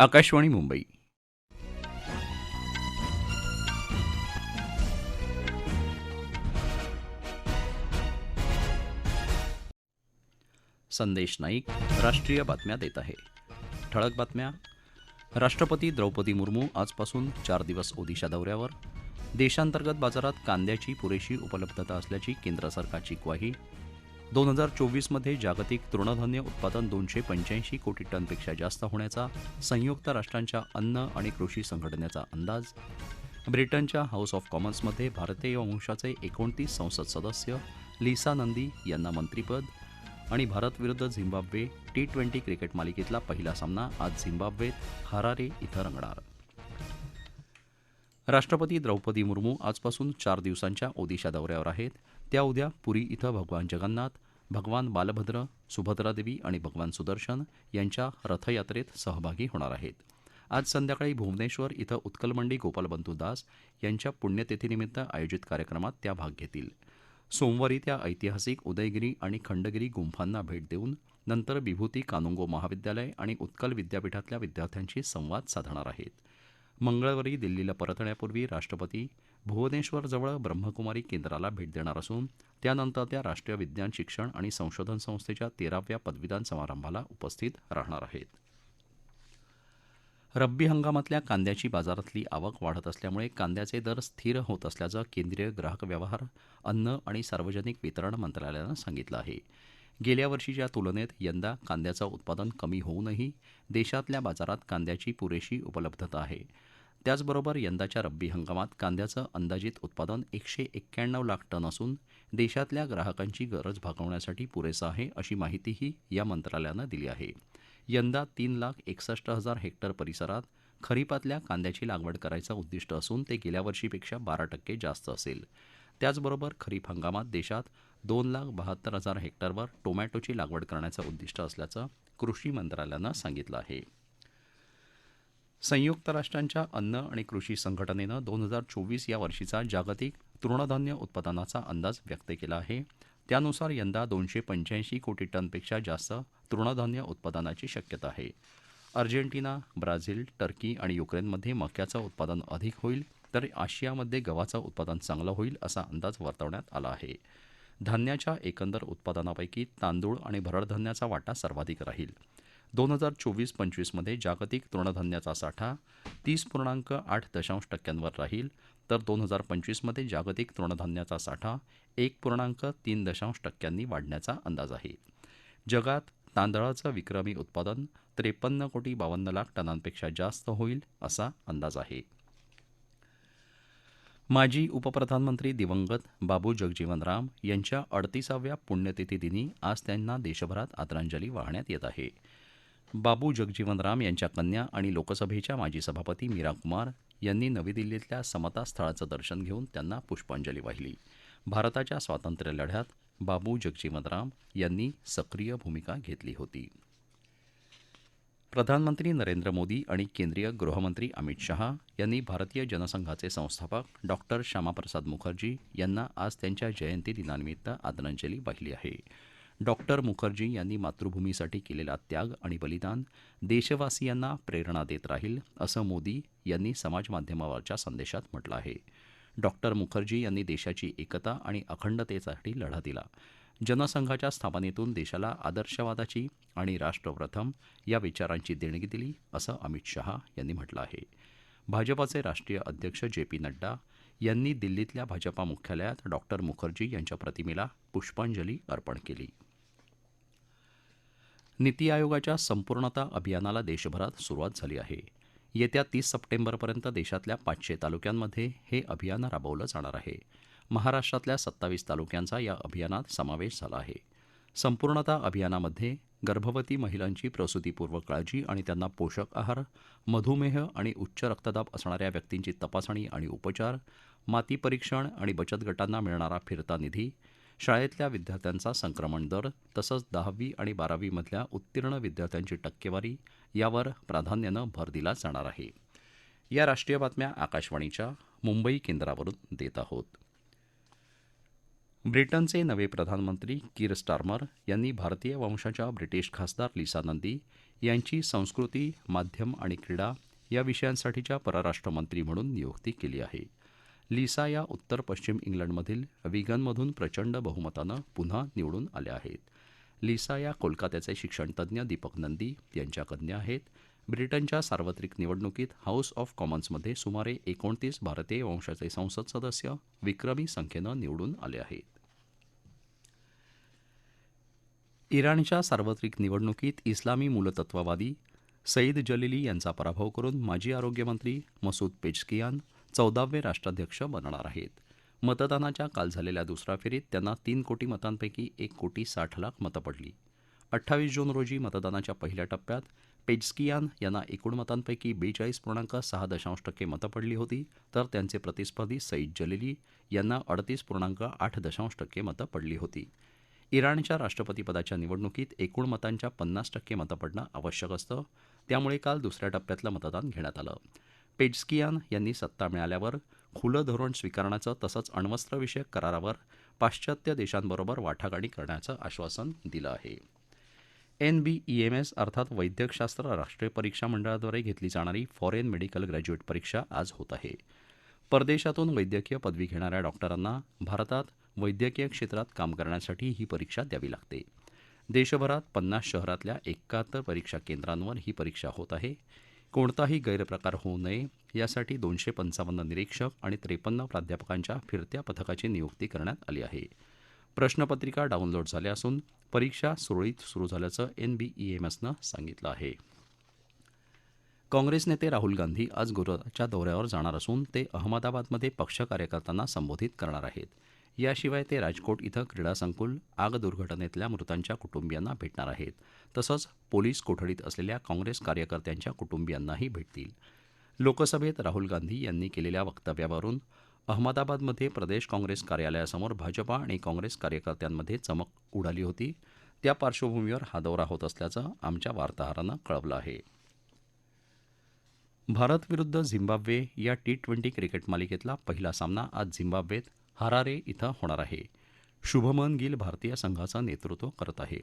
आकाशवाणी मुंबई. संदेश नाईक राष्ट्रीय बातम्या देत आहे. ठळक बातम्या. राष्ट्रपती द्रौपदी मुर्मू आजपासून चार दिवस ओदिशा दौऱ्यावर. देशांतर्गत बाजारात कांद्याची पुरेशी उपलब्धता असल्याची केंद्र सरकारची ग्वाही. दोन हजार चोवीसमध्ये जागतिक तृणधान्य उत्पादन दोनशे पंच्याऐंशी कोटी टनपेक्षा जास्त होण्याचा संयुक्त राष्ट्रांच्या अन्न आणि कृषी संघटनेचा अंदाज. ब्रिटनच्या हाऊस ऑफ कॉमन्समध्ये भारतीय वंशाचे एकोणतीस संसद सदस्य लिसा नंदी यांना मंत्रीपद आणि भारत विरुद्ध झिम्बाब्वे टी ट्वेंटी क्रिकेट मालिकेतला पहिला सामना आज झिम्बाब्वेत हरारे इथं रंगणार. राष्ट्रपती द्रौपदी मुर्मू आजपासून चार दिवसांच्या ओदिशा दौऱ्यावर आहेत. त्या उद्या पुरी इथं भगवान जगन्नाथ भगवान बालभद्र सुभद्रादेवी आणि भगवान सुदर्शन यांच्या रथयात्रेत सहभागी होणार आहेत. आज संध्याकाळी भुवनेश्वर इथं उत्कलमंडी गोपालबंधू दास यांच्या पुण्यतिथीनिमित्त आयोजित कार्यक्रमात त्या भाग घेतील. सोमवारी त्या ऐतिहासिक उदयगिरी आणि खंडगिरी गुंफांना भेट देऊन नंतर विभूती कानुंगो महाविद्यालय आणि उत्कल विद्यापीठातल्या विद्यार्थ्यांशी संवाद साधणार आहेत. मंगळवारी दिल्लीला परतण्यापूर्वी राष्ट्रपती भुवनेश्वरजवळ ब्रह्मकुमारी केंद्राला भेट देणार असून त्यानंतर त्या राष्ट्रीय विज्ञान शिक्षण आणि संशोधन संस्थेच्या तेराव्या पदवीदान समारंभाला उपस्थित राहणार आहेत. रब्बी हंगामातल्या कांद्याची बाजारातली आवक वाढत असल्यामुळे कांद्याचे दर स्थिर होत असल्याचं केंद्रीय ग्राहक व्यवहार अन्न आणि सार्वजनिक वितरण मंत्रालयानं सांगितलं आहे. गेल्या वर्षीच्या तुलनेत यंदा कांद्याचं उत्पादन कमी होऊनही देशातल्या बाजारात कांद्याची पुरेशी उपलब्धता आहे. त्याचबरोबर यंदाच्या रब्बी हंगामात कांद्याचं अंदाजित उत्पादन एकशे एक्क्याण्णव लाख टन असून देशातल्या ग्राहकांची गरज भागवण्यासाठी पुरेसं आहे अशी माहितीही या मंत्रालयानं दिली आहे. यंदा तीन लाख एकसष्ट हजार हेक्टर परिसरात खरीपातल्या कांद्याची लागवड करायचं उद्दिष्ट असून ते गेल्या वर्षीपेक्षा बारा टक्के जास्त असेल. त्याचबरोबर खरीप हंगामात देशात दोन लाख बहात्तर हजार हेक्टरवर टोमॅटोची लागवड करण्याचं उद्दिष्ट असल्याचं कृषी मंत्रालयानं सांगितलं आहे. संयुक्त राष्ट्रांच्या अन्न आणि कृषी संघटनेनं दोन हजार चोवीस या वर्षीचा जागतिक तृणधान्य उत्पादनाचा अंदाज व्यक्त केला आहे. त्यानुसार यंदा दोनशे पंच्याऐंशी कोटी टनपेक्षा जास्त तृणधान्य उत्पादनाची शक्यता आहे. अर्जेंटिना ब्राझील टर्की आणि युक्रेनमध्ये मक्याचं उत्पादन अधिक होईल तर आशियामध्ये गव्हाचं उत्पादन चांगलं होईल असा अंदाज वर्तवण्यात आला आहे. धान्याच्या एकंदर उत्पादनापैकी तांदूळ आणि भरडधान्याचा वाटा सर्वाधिक राहील. दोन हजार चोवीस पंचवीसमध्ये जागतिक तृणधान्याचा साठा तीस पूर्णांक आठ दशांश टक्क्यांवर राहील. तर दोन हजार पंचवीसमध्ये जागतिक तृणधान्याचा साठा एक पूर्णांक तीन दशांश टक्क्यांनी वाढण्याचा अंदाज आहे. जगात तांदळाचं विक्रमी उत्पादन त्रेपन्न कोटी बावन्न लाख टनांपेक्षा जास्त होईल असा अंदाज आहे. माजी उपप्रधानमंत्री दिवंगत बाबू जगजीवन राम यांच्या अडतीसाव्या पुण्यतिथी दिनी आज त्यांना देशभरात आदरांजली वाहण्यात येत आहे. बाबू जगजीवन राम यांच्या कन्या आणि लोकसभेच्या माजी सभापती मीरा कुमार यांनी नवी दिल्लीतल्या समता स्थळाचं दर्शन घेऊन त्यांना पुष्पांजली वाहिली. भारताच्या स्वातंत्र्य लढ्यात बाबू जगजीवन राम यांनी सक्रिय भूमिका घेतली होती. प्रधानमंत्री नरेंद्र मोदी आणि केंद्रीय गृहमंत्री अमित शहा यांनी भारतीय जनसंघाचे संस्थापक डॉक्टर श्यामाप्रसाद मुखर्जी यांना आज त्यांच्या जयंती दिनानिमित्त आदरांजली वाहिली आहे. डॉक्टर मुखर्जी यांनी मातृभूमीसाठी केलेला त्याग आणि बलिदान देशवासियांना प्रेरणा देत राहील असं मोदी यांनी समाजमाध्यमावरच्या संदेशात म्हटलं आहे. डॉक्टर मुखर्जी यांनी देशाची एकता आणि अखंडतेसाठी लढा दिला. जनसंघाच्या स्थापनेतून देशाला आदर्शवादाची आणि राष्ट्रप्रथम या विचारांची देणगी दिली असं अमित शहा यांनी म्हटलं आहे. भाजपाचे राष्ट्रीय अध्यक्ष जे पी नड्डा यांनी दिल्लीतल्या भाजपा मुख्यालयात डॉक्टर मुखर्जी यांच्या प्रतिमेला पुष्पांजली अर्पण केली. नीती आयोगाच्या संपूर्णता अभियानाला देशभरात सुरुवात झाली आहे. येत्या तीस सप्टेंबरपर्यंत देशातल्या पाचशे तालुक्यांमध्ये हे अभियान राबवलं जाणार आहे. महाराष्ट्रातल्या सत्तावीस तालुक्यांचा या अभियानात समावेश झाला आहे. संपूर्णता अभियानामध्ये गर्भवती महिलांची प्रसूतीपूर्व काळजी आणि त्यांना पोषक आहार मधुमेह आणि उच्च रक्तदाब असणाऱ्या व्यक्तींची तपासणी आणि उपचार माती परीक्षण आणि बचत गटांना मिळणारा फिरता निधी शाळेतल्या विद्यार्थ्यांचा संक्रमण दर तसंच दहावी आणि बारावीमधल्या उत्तीर्ण विद्यार्थ्यांची टक्केवारी यावर प्राधान्यानं भर दिला जाणार आहे. या राष्ट्रीय बातम्या आकाशवाणीच्या मुंबई केंद्रावरून देत आहोत. ब्रिटनचे नवे प्रधानमंत्री कीर स्टारमर यांनी भारतीय वंशाच्या ब्रिटिश खासदार लिसा नंदी यांची संस्कृती माध्यम आणि क्रीडा या विषयांसाठीच्या परराष्ट्र मंत्री म्हणून नियुक्ती केली आहे. लिसा या उत्तर पश्चिम इंग्लंडमधील विगनमधून प्रचंड बहुमतानं पुन्हा निवडून आल्या आहेत. लिसा या कोलकात्याचे शिक्षणतज्ज्ञ दीपक नंदी यांच्या कन्या आहेत. ब्रिटनच्या सार्वत्रिक निवडणुकीत हाऊस ऑफ कॉमन्समध्ये सुमारे एकोणतीस भारतीय वंशाचे संसद सदस्य विक्रमी संख्येनं निवडून आले आहेत. इराणच्या सार्वत्रिक निवडणुकीत इस्लामी मूलतत्ववादी सईद जलिली यांचा पराभव करून माजी आरोग्यमंत्री मसूद पेजकियान चौदावे राष्ट्राध्यक्ष बनणार आहेत. मतदानाच्या काल झालेल्या दुसऱ्या फेरीत त्यांना तीन कोटी मतांपैकी एक कोटी साठ लाख मतं पडली. अठ्ठावीस जून रोजी मतदानाच्या पहिल्या टप्प्यात पेजकियान यांना एकूण मतांपैकी बेचाळीस पूर्णांक सहा दशांश टक्के मतं पडली होती तर त्यांचे प्रतिस्पर्धी सईद जलिली यांना अडतीस पूर्णांक आठ दशांश टक्के मतं पडली होती. इराणच्या राष्ट्रपतीपदाच्या निवडणुकीत एकूण मतांच्या पन्नास टक्के मतं पडणं आवश्यक असतं त्यामुळे काल दुसऱ्या टप्प्यातलं मतदान घेण्यात आलं. पेजस्कियान यांनी सत्ता मिळाल्यावर खुलं धोरण स्वीकारण्याचं तसंच अण्वस्त्रविषयक करारावर पाश्चात्य देशांबरोबर वाटाघाटी करण्याचं आश्वासन दिलं आहे. एनबीईएमएस अर्थात वैद्यकशास्त्र राष्ट्रीय परीक्षा मंडळाद्वारे घेतली जाणारी फॉरेन मेडिकल ग्रॅज्युएट परीक्षा आज होत आहे. परदेशातून वैद्यकीय पदवी घेणाऱ्या डॉक्टरांना भारतात वैद्यकीय क्षेत्रात काम करण्यासाठी ही परीक्षा द्यावी लागते. देशभरात पन्नास शहरातल्या एकाहत्तर परीक्षा केंद्रांवर ही परीक्षा होत आहे. कोणताही गैरप्रकार होऊ नये. यासाठी दोनशे पंचावन्न निरीक्षक आणि त्रेपन्न प्राध्यापकांच्या फिरत्या पथकाची नियुक्ती करण्यात आली आहे. प्रश्नपत्रिका डाउनलोड झाल्या असून परीक्षा सुरळीत सुरू झाल्याचं एनबीईएमएसनं सांगितलं आहे. काँग्रेस नेते राहुल गांधी आज गुजरातच्या दौऱ्यावर जाणार असून ते अहमदाबादमध्ये पक्ष कार्यकर्त्यांना संबोधित करणार आहेत. याशिवाय ते राजकोट इथं क्रीडा संकुल आग दुर्घटनेतल्या मृतांच्या कुटुंबियांना भेटणार आहेत. तसंच पोलीस कोठडीत असलेल्या काँग्रेस कार्यकर्त्यांच्या कुटुंबियांनाही भेटतील. लोकसभेत राहुल गांधी यांनी केलेल्या वक्तव्यावरून अहमदाबादमध्ये प्रदेश काँग्रेस कार्यालयासमोर भाजपा आणि काँग्रेस कार्यकर्त्यांमध्ये चमक उडाली होती. त्या पार्श्वभूमीवर हा दौरा होत असल्याचं आमच्या वार्ताहरानं कळवलं आहे. भारत विरुद्ध झिम्बाब्वे या टी ट्वेंटी क्रिकेट मालिकेतला पहिला सामना आज झिम्बाब्वेत हरारे इथं होणार आहे. शुभमन गिल भारतीय संघाचं नेतृत्व करत आहे.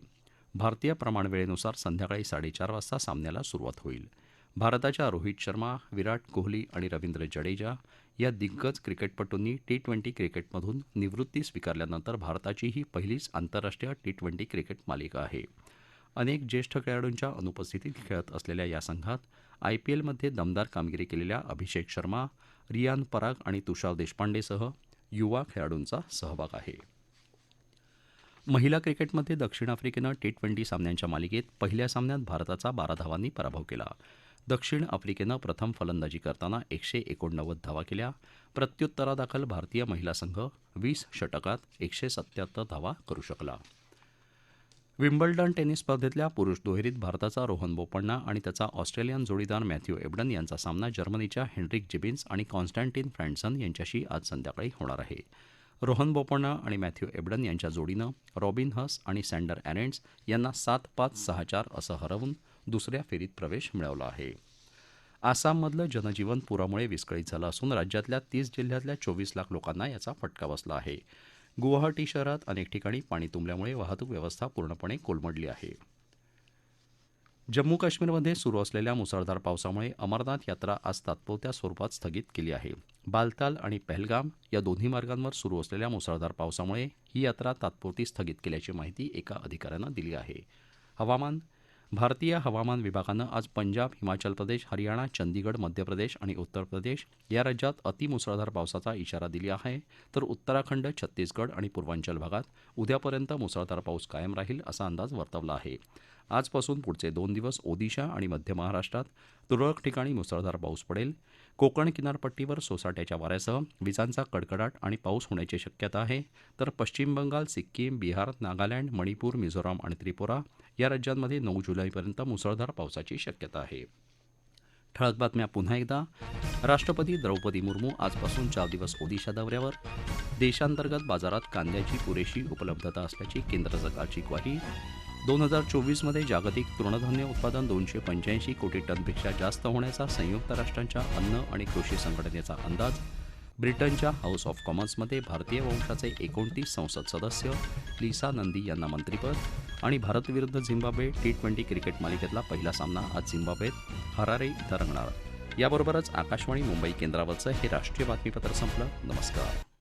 भारतीय प्रमाणवेळेनुसार संध्याकाळी साडेचार वाजता सामन्याला सुरुवात होईल. भारताच्या रोहित शर्मा विराट कोहली आणि रवींद्र जडेजा या दिग्गज क्रिकेटपटूंनी टी ट्वेंटी क्रिकेटमधून निवृत्ती स्वीकारल्यानंतर भारताची ही पहिलीच आंतरराष्ट्रीय टी ट्वेंटी क्रिकेट मालिका आहे. अनेक ज्येष्ठ खेळाडूंच्या अनुपस्थितीत खेळत असलेल्या या संघात आय पी एलमध्ये दमदार कामगिरी केलेल्या अभिषेक शर्मा रियान पराग आणि तुषार देशपांडेसह युवा खेळाडूंचा सहभाग आहे. महिला क्रिकेटमध्ये दक्षिण आफ्रिकेनं टी ट्वेंटी सामन्यांच्या मालिकेत पहिल्या सामन्यात भारताचा बारा धावांनी पराभव केला. दक्षिण आफ्रिकेनं प्रथम फलंदाजी करताना एकशे एकोणनव्वद धावा केल्या. प्रत्युत्तरादाखल भारतीय महिला संघ वीस षटकात एकशे सत्याहत्तर धावा करू शकला. विम्बल्डन टेनिस स्पर्धेतल्या पुरुष दुहेरीत भारताचा रोहन बोपण्णा आणि त्याचा ऑस्ट्रेलियन जोडीदार मॅथ्यू एबडन यांचा सामना जर्मनीच्या हेनरिक जिबिन्स आणि कॉन्स्टँटिन फ्रँडसन यांच्याशी आज संध्याकाळी होणार आहे. रोहन बोपण्णा आणि मॅथ्यू एबडन यांच्या जोडीनं रॉबिन हस आणि सँडर ॲरेंट्स यांना सात पाच सहा चार असं हरवून दुसऱ्या फेरीत प्रवेश मिळवला आहे. आसाममधलं जनजीवन पुरामुळे विस्कळीत झालं असून राज्यातल्या तीस जिल्ह्यातल्या चोवीस लाख लोकांना याचा फटका बसला आहे. गुवाहाटी शहरात अनेक ठिकाणी पाणी तुंबल्यामुळे वाहतूक व्यवस्था पूर्णपणे कोलमडली आहे. जम्मू काश्मीरमध्ये सुरू असलेल्या मुसळधार पावसामुळे अमरनाथ यात्रा आज तात्पुरत्या स्वरूपात स्थगित केली आहे. बालताल आणि पहलगाम या दोन्ही मार्गांवर सुरू असलेल्या मुसळधार पावसामुळे ही यात्रा तात्पुरती स्थगित केल्याची माहिती एका अधिकाऱ्यानं दिली आहे. हवामान भारतीय हवामान विभागानं आज पंजाब हिमाचल प्रदेश हरियाणा चंदीगड मध्य प्रदेश आणि उत्तर प्रदेश या राज्यात अतिमुसळधार पावसाचा इशारा दिला आहे. तर उत्तराखंड छत्तीसगड आणि पूर्वांचल भागात उद्यापर्यंत मुसळधार पाऊस कायम राहील असा अंदाज वर्तवला आहे. आजपासून पुढचे दोन दिवस ओदिशा आणि मध्य महाराष्ट्रात तुरळक ठिकाणी मुसळधार पाऊस पडेल. कोकण किनारपट्टीवर सोसाट्याच्या वाऱ्यासह विजांचा कडकडाट आणि पाऊस होण्याची शक्यता आहे. तर पश्चिम बंगाल सिक्कीम बिहार नागालँड मणिपूर मिझोराम आणि त्रिपुरा या राज्यांमध्ये नऊ जुलैपर्यंत मुसळधार पावसाची शक्यता आहे. ठळक बातम्या पुन्हा एकदा. राष्ट्रपती द्रौपदी मुर्मू आजपासून चार दिवस ओदिशा दौऱ्यावर. देशांतर्गत बाजारात कांद्याची पुरेशी उपलब्धता असल्याची केंद्र सरकारची ग्वाही. दोन हजार चोवीसमध्ये जागतिक तृणधान्य उत्पादन दोनशे पंच्याऐंशी कोटी टनपेक्षा जास्त होण्याचा संयुक्त राष्ट्रांच्या अन्न आणि कृषी संघटनेचा अंदाज ब्रिटनच्या हाऊस ऑफ कॉमन्समध्ये भारतीय वंशाचे एकोणतीस संसद सदस्य लिसा नंदी यांना मंत्रिपद आणि भारत विरुद्ध झिम्बाब्वे टी ट्वेंटी क्रिकेट मालिकेतला पहिला सामना आज झिम्बाब्वेत हरारे इथं रंगणार. याबरोबरच आकाशवाणी मुंबई केंद्रावरचं हे राष्ट्रीय बातमीपत्र संपलं. नमस्कार.